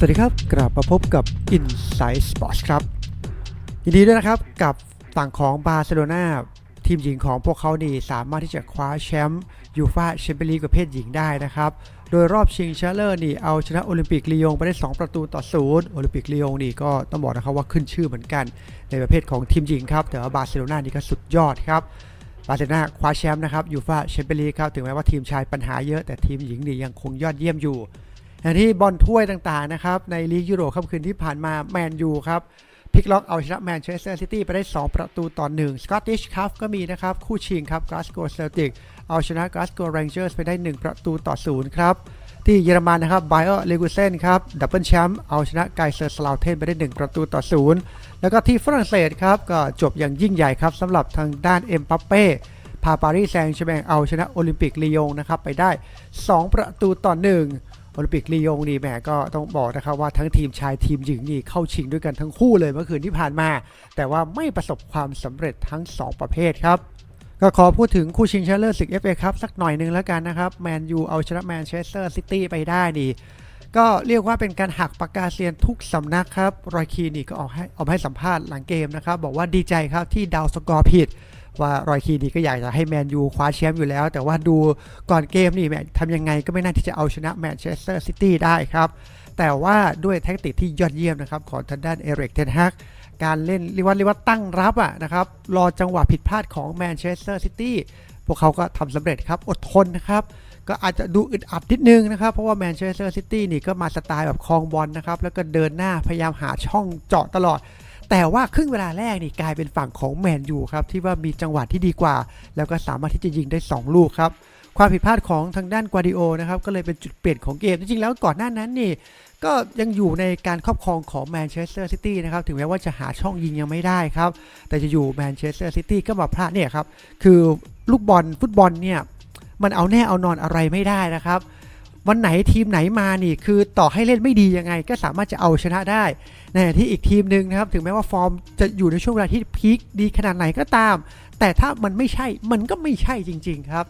สวัสดีครับ กลับมาพบกับ Inside Sports ครับ ยินดีด้วยนะครับกับฝั่งของบาร์เซโลนาทีมหญิงของพวกเขานี่สามารถที่จะคว้าแชมป์ยูฟ่าแชมเปี้ยนลีกประเภทหญิงได้นะครับ โดยรอบชิงชนะเลิศนี่เอาชนะโอลิมปิกลียงไปได้ 2 ประตูต่อศูนย์โอลิมปิกลียงนี่ก็ต้องบอกนะครับว่าขึ้นชื่อเหมือนกัน ในประเภทของทีมหญิงครับ แต่ว่าบาร์เซโลนานี่ก็สุดยอดครับบาร์เซโลนาคว้าแชมป์นะครับยูฟ่าแชมเปี้ยนลีกครับถึงแม้ว่าทีมชายปัญหาเยอะแต่ทีมหญิงนี่ยังคงยอดเยี่ยมอยู่ อย่างที่บอลถ้วยต่างๆนะครับในลีกยุโรปค่ำคืนที่ผ่านมาแมนยูครับพลิกล็อกเอาชนะแมนเชสเตอร์ซิตี้ไปได้ 2 ประตูต่อ1สกอตติชคัพก็มีนะครับ คู่ชิงครับกราสโกเซลติกเอาชนะกราสโกเรนเจอร์สไปได้ 1 ประตูต่อ0ครับ ที่เยอรมันนะครับไบเออร์เลกูเซนครับดับเบิลแชมป์เอาชนะไกเซอร์สลาวเทนไปได้ 1 ประตูต่อ0แล้วก็ที่ฝรั่งเศสครับก็จบอย่างยิ่งใหญ่ครับสำหรับทางด้านเอ็มปัปเป้พาปารีสแซงต์แชร์แมงเอาชนะโอลิมปิกลียงนะครับไปได้ 2 ประตูต่อ1 โอลิมปิกลียงนี่แหมก็ต้องบอกนะครับว่าทั้งทีมชายทีมหญิงนี่เข้าชิงด้วยกันทั้งคู่เลยเมื่อคืนที่ผ่านมา แต่ว่าไม่ประสบความสำเร็จทั้ง 2 ประเภทครับก็ขอพูดถึงคู่ชิงชนะเลิศศึก FA ครับสักหน่อยหนึ่งแล้วกันนะครับ แมนยูเอาชนะแมนเชสเตอร์ซิตี้ไปได้นี่ก็เรียกว่าเป็นการหักปากกาเซียนทุกสำนักครับ รอยคีนี่ก็ออกให้ออกให้สัมภาษณ์หลังเกมนะครับ บอกว่าดีใจครับที่ดาวสกอร์ผิด ว่ารอยคีนี่ก็อยากจะให้แมนยูคว้าแชมป์อยู่แล้ว แต่ว่าดูก่อนเกมนี่แมนทำยังไงก็ไม่น่าที่จะเอาชนะแมนเชสเตอร์ซิตี้ได้ครับ แต่ว่าด้วยแท็กติกที่ยอดเยี่ยมนะครับของทางด้านเอริกเทนฮักการเล่นเรียกว่าเรียกว่าตั้งรับอะนะครับรอจังหวะผิดพลาดของแมนเชสเตอร์ซิตี้พวกเขาก็ทำสำเร็จครับอดทนนะครับก็อาจจะดูอึดอัดนิดนึงนะครับ เพราะว่าแมนเชสเตอร์ซิตี้นี่ก็มาสไตล์แบบคลองบอลนะครับ แล้วก็เดินหน้าพยายามหาช่องเจาะตลอด แต่ว่าครึ่งเวลาแรกนี่กลายเป็นฝั่งของแมนยูครับที่ว่ามีจังหวะที่ดีกว่า แล้วก็สามารถที่จะยิงได้ 2 ลูกครับความผิดพลาดของทางด้านกวาดิโอนะครับก็เลยเป็นจุดเปลี่ยนของเกม จริงๆแล้วก่อนหน้านั้นนี่ก็ยังอยู่ในการครอบครองของแมนเชสเตอร์ซิตี้นะครับถึงแม้ว่าจะหาช่องยิงยังไม่ได้ครับ แต่จะอยู่แมนเชสเตอร์ซิตี้ก็มาพลาดเนี่ยครับคือลูกบอลฟุตบอลเนี่ยมันเอาแน่เอานอนอะไรไม่ได้นะครับ วันไหนทีมไหนมานี่คือต่อให้เล่นไม่ดียังไง ก็สามารถจะเอาชนะได้ในที่อีกทีมหนึ่งนะครับถึงแม้ว่าฟอร์มจะอยู่ในช่วงเวลาที่พีคดีขนาดไหนก็ตาม แต่ถ้ามันไม่ใช่มันก็ไม่ใช่จริง ๆ ครับ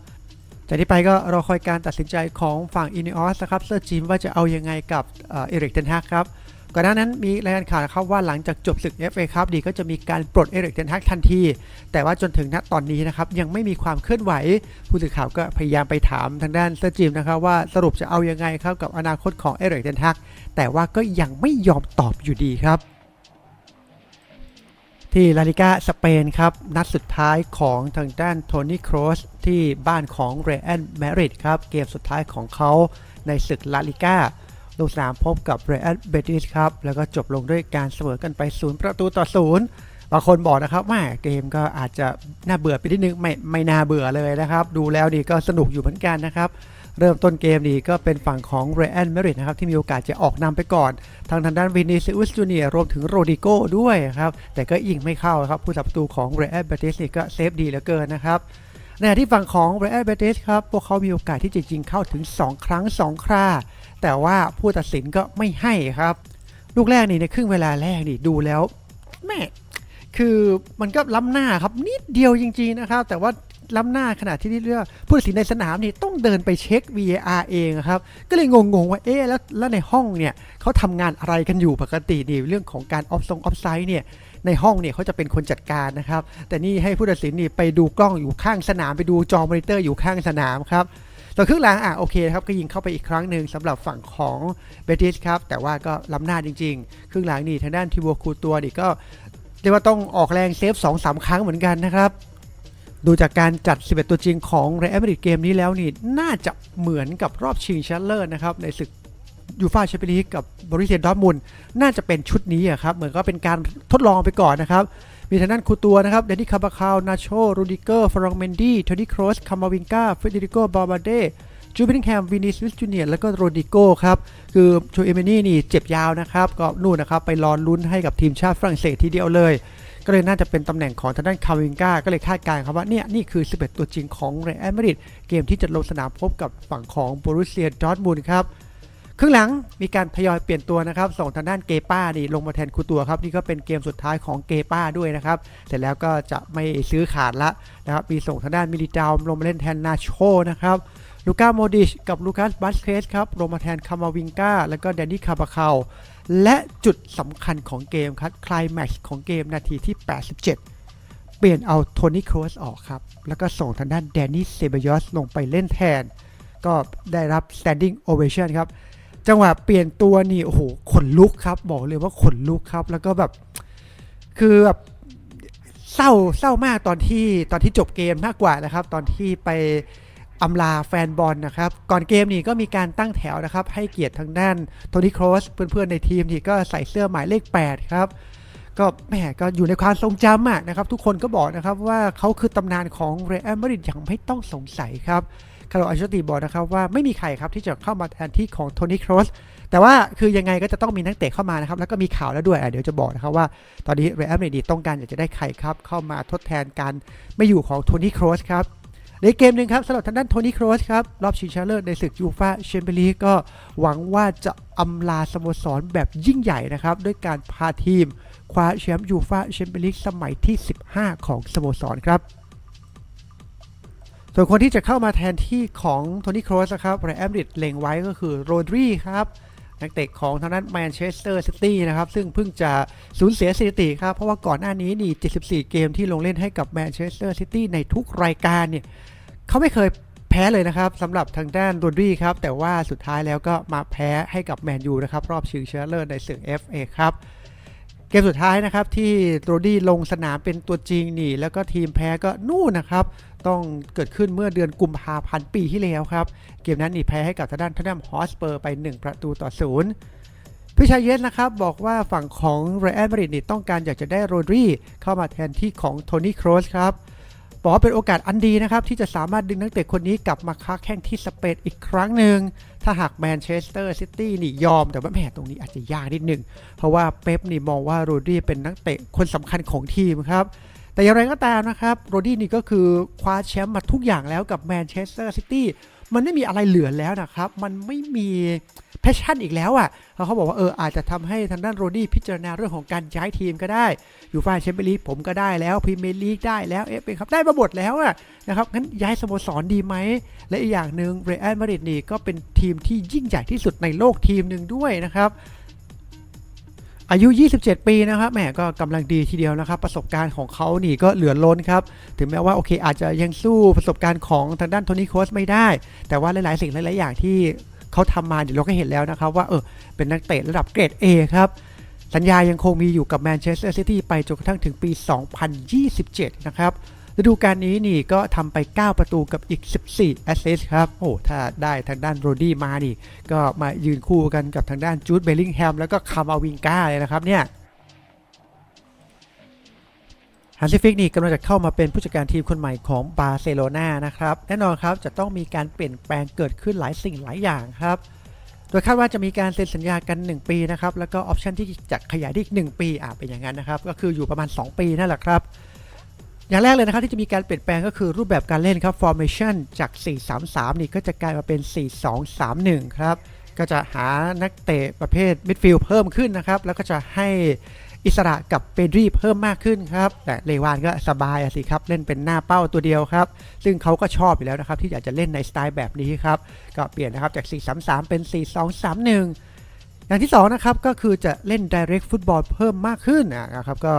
จากที่ไปก็รอคอยการตัดสินใจของฝั่งอินิออสนะครับเซอร์จิมว่าจะเอายังไงกับเอริกเทนฮากครับ ก่อนหน้านั้นมีรายงานข่าวนะครับว่าหลังจากจบศึก FA ครับดีก็จะมีการปลดเอริกเทนฮักทันที แต่ว่าจนถึงณตอนนี้นะครับยังไม่มีความเคลื่อนไหว ผู้สื่อข่าวก็พยายามไปถามทางด้านเซอร์จิมนะครับว่าสรุปจะเอายังไงครับกับอนาคตของเอริกเทนฮักแต่ว่าก็ยังไม่ยอมตอบอยู่ดีครับที่ลาลิกาสเปนครับ นัดสุดท้ายของทางด้านโทนี่โครสที่บ้านของเรอันแมริดครับ เกมสุดท้ายของเขาในศึกลาลิกา ลงสามพบกับเรอันเบติสครับ แล้วก็จบลงด้วยการเสมอกันไป 0 ประตูต่อ 0 บางคนบอกนะครับว่าเกมก็อาจจะน่าเบื่อไปนิดนึงไม่ไม่น่าเบื่อเลยนะครับ ดูแล้วดีก็สนุกอยู่เหมือนกันนะครับเริ่มต้นเกมนี้ก็เป็นฝั่งของเรอันเมริดนะครับ ที่มีโอกาสจะออกนำไปก่อน ทางทางด้านวินิซิอุสจูเนียรวมถึงโรดิโก้ด้วยครับ แต่ก็ยิงไม่เข้าครับ ผู้สับประตูของเรอันเบติสนี่ก็เซฟดีเหลือเกินนะครับในขณะที่ฝั่งของเรอันเบติสครับ พวกเขามีโอกาสที่จะยิงเข้าถึง 2 ครั้ง 2 ครา แต่ว่าผู้ตัดสินก็ไม่ให้ครับ ลูกแรกนี่ในครึ่งเวลาแรกนี่ดูแล้วแม่คือมันก็ล้ำหน้าครับนิดเดียวจริงๆนะครับ แต่ว่าล้ำหน้าขนาดที่เรียกว่าผู้ตัดสินในสนามนี่ต้องเดินไปเช็ค VAR เองครับ ก็เลยงงๆว่าเอ๊ะแล้วแล้วในห้องเนี่ยเขาทำงานอะไรกันอยู่ปกตินี่เรื่องของการออฟซงออฟไซด์เนี่ยในห้องเนี่ยเขาจะเป็นคนจัดการนะครับ แต่นี่ให้ผู้ตัดสินนี่ไปดูกล้องอยู่ข้างสนามไปดูจอมอนิเตอร์อยู่ข้างสนามครับ ต่อครึ่งหลังอะโอเคครับก็ยิงเข้าไปอีกครั้งหนึ่งสำหรับฝั่งของเบติสครับแต่ว่าก็ล้ำหน้าจริง ๆ ครึ่งหลังนี่ทางด้านทิโวคูตัวนี่ก็เรียกว่าต้องออกแรงเซฟ2อสาครั้งเหมือนกันนะครับดูจากการจัด 11 ตัวจริงของเรอัลมาดริดเกมนี้แล้วนี่น่าจะเหมือนกับรอบชิงชมป์เลิศนะครับในศึกยูฟ่าแชมเปี้ยนลีกกับบริเซียดอทมุนน่าจะเป็นชุดนี้อะครับเหมือนก็เป็นการทดลองไปก่อนนะครับ มีทางด้านคูตัวนะครับเดนนี่คาบาคาวนาโชรูดิเกอร์ฟรองเมนดี้โทนี่ครอสคามาวิงกาเฟเดริโกบาบาเดจูบินแคมวินิสวิสจูเนียแล้วก็โรดิโกครับ คือโชเอเมนี่นี่เจ็บยาวนะครับ ก็นู่นนะครับ ไปรอนลุ้นให้กับทีมชาติฝรั่งเศสทีเดียวเลย ก็เลยน่าจะเป็นตำแหน่งของทางด้านคาวิงกาก็เลยคาดการณ์ครับว่าเนี่ย นี่คือ 11 ตัวจริงของเรอัลมาดริดเกมที่จะลงสนามพบกับฝั่งของโบรุเซียดอร์ทมุนครับ ครึ่งหลังมีการทยอยเปลี่ยนตัวนะครับส่งทางด้านเกป้านี่ลงมาแทนคูตัวครับนี่ก็เป็นเกมสุดท้ายของเกป้าด้วยนะครับเสร็จแล้วก็จะไม่ซื้อขาดละนะครับมีส่งทางด้านมิลิตาวลงมาเล่นแทนนาโชนะครับลูก้าโมดิชกับลูคัสบัสเคสครับลงมาแทนคามาวิงกาและก็แดนนี่คาบาคาและจุดสำคัญของเกมครับคลายแม็กซ์ของเกมนาทีที่ 87เปลี่ยนเอาโทนี่ครสออกครับ แล้วก็ส่งทางด้านแดนนี่เซเบยอสลงไปเล่นแทน ก็ได้รับ standing ovation ครับ จังหวะเปลี่ยนตัวนี่โอ้โหขนลุกครับ บอกเลยว่าขนลุกครับ แล้วก็แบบคือแบบเศร้าเศร้ามากตอนที่ตอนที่จบเกมมากกว่านะครับ ตอนที่ไปอำลาแฟนบอลนะครับ ก่อนเกมนี่ก็มีการตั้งแถวนะครับ ให้เกียรติทางด้านโทนี่ครอสเพื่อนๆในทีมนี่ก็ใส่เสื้อหมายเลข 8 ครับ ก็แหมก็อยู่ในความทรงจำอะนะครับ ทุกคนก็บอกนะครับว่าเขาคือตำนานของเรอัลมาดริดอย่างไม่ต้องสงสัยครับ คาร์ลอัลเชอร์ติบอกนะครับว่าไม่มีใครครับที่จะเข้ามาแทนที่ของโทนี่ครอสแต่ว่าคือยังไงก็จะต้องมีนักเตะเข้ามานะครับแล้วก็มีข่าวแล้วด้วยเดี๋ยวจะบอกนะครับว่าตอนนี้เรอัลมาดริดต้องการอยากจะได้ใครครับเข้ามาทดแทนการไม่อยู่ของโทนี่ครอสครับในเกมหนึ่งครับสำหรับทางด้านโทนี่ครอสครับ รอบชิงชนะเลิศในศึกยูฟาแชมเปี้ยนลีกก็หวังว่าจะอำลาสโมสรแบบยิ่งใหญ่นะครับ ด้วยการพาทีม คว้าแชมป์ยูฟาแชมเปี้ยนลีกสมัยที่ 15 ของสโมสรครับ ส่วนคนที่จะเข้ามาแทนที่ของโทนี่ครอสนะครับไรแอมริดเล็งไว้ก็คือโรดรีครับนักเตะของทางด้านแมนเชสเตอร์ซิตี้นะครับ ซึ่งเพิ่งจะสูญเสียสถิติครับ เพราะว่าก่อนหน้านี้นี่ 74 เกมที่ลงเล่นให้กับแมนเชสเตอร์ซิตี้ในทุกรายการเนี่ยเขาไม่เคยแพ้เลยนะครับสำหรับทางด้านโรดรีครับ แต่ว่าสุดท้ายแล้วก็มาแพ้ให้กับแมนยูนะครับ รอบชิงชนะเลิศในศึก FA ครับ เกมสุดท้ายนะครับที่โรดี้ลงสนามเป็นตัวจริงนี่ แล้วก็ทีมแพ้ก็นู่นนะครับ ต้องเกิดขึ้นเมื่อเดือนกุมภาพันธ์ปีที่แล้วครับ เกมนั้นนี่แพ้ให้กับทางด้านทนมฮอสเปอร์ไป 1 ประตูต่อศูนย์พิชายเยสนะครับบอกว่าฝั่งของเรอัลมาดริดนี่ต้องการอยากจะได้โรดรีเข้ามาแทนที่ของโทนี่โครสครับ บอกว่าเป็นโอกาสอันดีนะครับ ที่จะสามารถดึงนักเตะคนนี้กลับมาค้าแข่งที่สเปนอีกครั้งหนึ่ง ถ้าหากแมนเชสเตอร์ซิตี้นี่ยอม แต่ว่าแหมตรงนี้อาจจะยากนิดหนึ่ง เพราะว่าเป๊ปนี่มองว่าโรดี้เป็นนักเตะคนสำคัญของทีมครับแต่อย่างไรก็ตามนะครับโรดี้นี่ก็คือคว้าแชมป์มาทุกอย่างแล้วกับแมนเชสเตอร์ซิตี้มันไม่มีอะไรเหลือแล้วนะครับ มันไม่มี แพชชั่นอีกแล้วอะแล้วเขาบอกว่าเอออาจจะทำให้ทางด้านโรดี้พิจารณาเรื่องของการย้ายทีมก็ได้ อยู่ฝ่ายแชมเปี้ยนลีกผมก็ได้แล้วพรีเมียร์ลีกได้แล้วเอฟเอครับได้มาหมดแล้วอะนะครับงั้นย้ายสโมสรดีไหม และอีกอย่างหนึ่งเรอัลมาดริดนี่ก็เป็นทีมที่ยิ่งใหญ่ที่สุดในโลกทีมหนึ่งด้วยนะครับอายุ 27 ปี นะครับ แหม ก็กำลังดีทีเดียวนะครับ ประสบการณ์ของเขานี่ก็เหลือล้นครับ ถึงแม้ว่า โอเค อาจจะยังสู้ประสบการณ์ของทางด้านโทนี่โคสไม่ได้ แต่ว่าหลาย ๆ สิ่งหลาย ๆ อย่างที่ เขาทำมาเดี๋ยวเราก็เห็นแล้วนะครับว่าเออเป็นนักเตะระดับเกรด A ครับสัญญายังคงมีอยู่กับแมนเชสเตอร์ซิตี้ไปจนกระทั่งถึงปี 2027 นะครับฤดูกาลนี้นี่ก็ทำไป 9 ประตูกับอีก 14 แอสซิสต์ครับ โอ้ถ้าได้ทางด้านโรดี้มานี่ ก็มายืนคู่กันกับทางด้านจูดเบลลิงแฮมแล้วก็คามาวิงกาเลยนะครับเนี่ย ฮันซิฟิกนี่กำลังจะเข้ามาเป็นผู้จัดการทีมคนใหม่ของบาร์เซโลนานะครับ แน่นอนครับจะต้องมีการเปลี่ยนแปลงเกิดขึ้นหลายสิ่งหลายอย่างครับ โดยคาดว่าจะมีการเซ็นสัญญากัน 1 ปีนะครับ แล้วก็ออปชันที่จะขยายได้อีก 1 ปีอ่าเป็นอย่างนั้นนะครับ ก็คืออยู่ประมาณ 2 ปีนั่นแหละครับ อย่างแรกเลยนะครับที่จะมีการเปลี่ยนแปลงก็คือรูปแบบการเล่นครับ formation จาก 4-3-3 นี่ก็จะกลายมาเป็น 4-2-3-1 ครับ ก็จะหานักเตะประเภทมิดฟิลด์เพิ่มขึ้นนะครับ แล้วก็จะให้ อิสระกับเปดรีเพิ่มมากขึ้นครับแต่เลวานก็สบายสิครับเล่นเป็นหน้าเป้าตัวเดียวครับ ซึ่งเขาก็ชอบอยู่แล้วนะครับที่อยากจะเล่นในสไตล์แบบนี้ครับก็เปลี่ยนนะครับจาก 4-3-3 เป็น 4-2-3-1อย่างที่2นะครับก็คือจะเล่น direct football เพิ่มมากขึ้นนะครับก็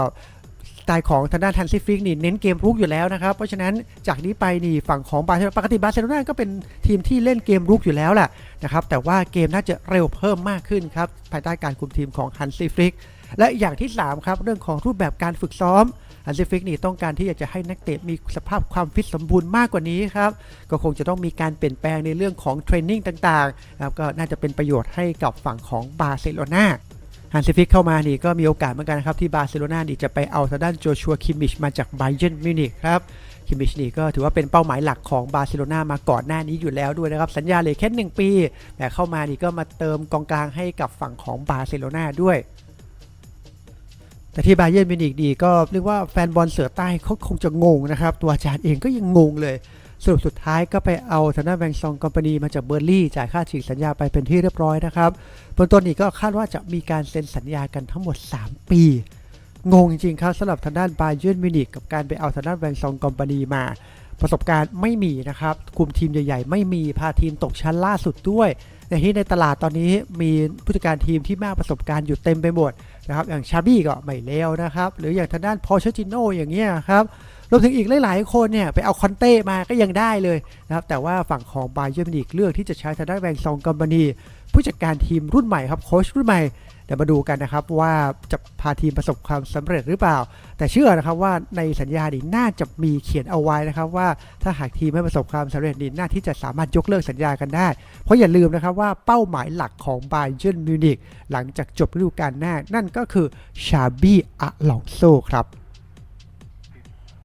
สไตล์ของทางด้านทันซิฟิกนี่เน้นเกมรุกอยู่แล้วนะครับ เพราะฉะนั้นจากนี้ไปนี่ฝั่งของบาร์เซโลนาปกติบาร์เซโลนาก็เป็นทีมที่เล่นเกมรุกอยู่แล้วแหละนะครับแต่ว่าเกมน่าจะเร็วเพิ่มมากขึ้นครับภายใต้การคุมทีมของฮันซีฟลิก และอย่างที่ 3 ครับ เรื่องของรูปแบบการฝึกซ้อมฮันซีฟลิกนี่ต้องการที่อยากจะให้นักเตะมีสภาพความฟิตสมบูรณ์มากกว่านี้ครับ ก็คงจะต้องมีการเปลี่ยนแปลงในเรื่องของเทรนนิ่งต่างๆนะครับก็น่าจะเป็นประโยชน์ให้กับฝั่งของบาร์เซโลนาฮันซิฟิกเข้ามานี่ก็มีโอกาสเหมือนกันนะครับ ที่บาร์เซโลนานี่จะไปเอาทางด้านโจชัวคิมมิชมาจากไบเยนมิวนิกครับคิมมิชนี่ก็ถือว่าเป็นเป้าหมายหลักของบาร์เซโลนามาก่อนหน้านี้อยู่แล้วด้วยนะครับ สัญญาเหลือแค่1ปี แต่เข้ามานี่ก็มาเติมกองกลางให้กับฝั่งของบาร์เซโลนาด้วย แต่ที่บาเยร์นมิวนิกดีก็เรียกว่าแฟนบอลเสือใต้เขาคงจะงงนะครับ ตัวอาจารย์เองก็ยังงงเลย สรุปสุดท้ายก็ไปเอาทางด้านแบงซองคอมพานีมาจากเบอร์ลี่จ่ายค่าฉีกสัญญาไปเป็นที่เรียบร้อยนะครับเบื้องต้นนี้ก็คาดว่าจะมีการเซ็นสัญญากันทั้งหมด 3 ปี งงจริงๆครับสำหรับทางด้านบาเยร์นมิวนิกกับการไปเอาทางด้านแบงซองคอมพานีมา ประสบการณ์ไม่มีนะครับคุมทีมใหญ่ๆ ไม่มีพาทีมตกชั้นล่าสุดด้วยในที่ในตลาดตอนนี้มีผู้จัดการทีมที่มากประสบการณ์อยู่เต็มไปหมดนะครับอย่างชาบี้ก็ไม่เลวนะครับหรืออย่างทางด้านพอชจิโนอย่างเงี้ยครับรวมถึงอีกหลาย ๆ คนเนี่ยไปเอาคอนเต้มาก็ยังได้เลยนะครับแต่ว่าฝั่งของบาเยอร์มินิกเลือกที่จะใช้ทางด้านแวงซองกัมบานีผู้จัดการทีมรุ่นใหม่ครับโค้ชรุ่นใหม่ ดี๋ยวมาดูกันนะครับว่าจะพาทีมประสบความสำเร็จหรือเปล่า แต่เชื่อนะครับว่าในสัญญาดีน่าจะมีเขียนเอาไว้นะครับว่าถ้าหากทีมไม่ประสบความสำเร็จดีน่าที่จะสามารถยกเลิกสัญญากันได้ เพราะอย่าลืมนะครับว่าเป้าหมายหลักของบาเยนมิวนิกหลังจากจบฤดูกาลหน้า นั่นก็คือชาบี้อะลองโซครับ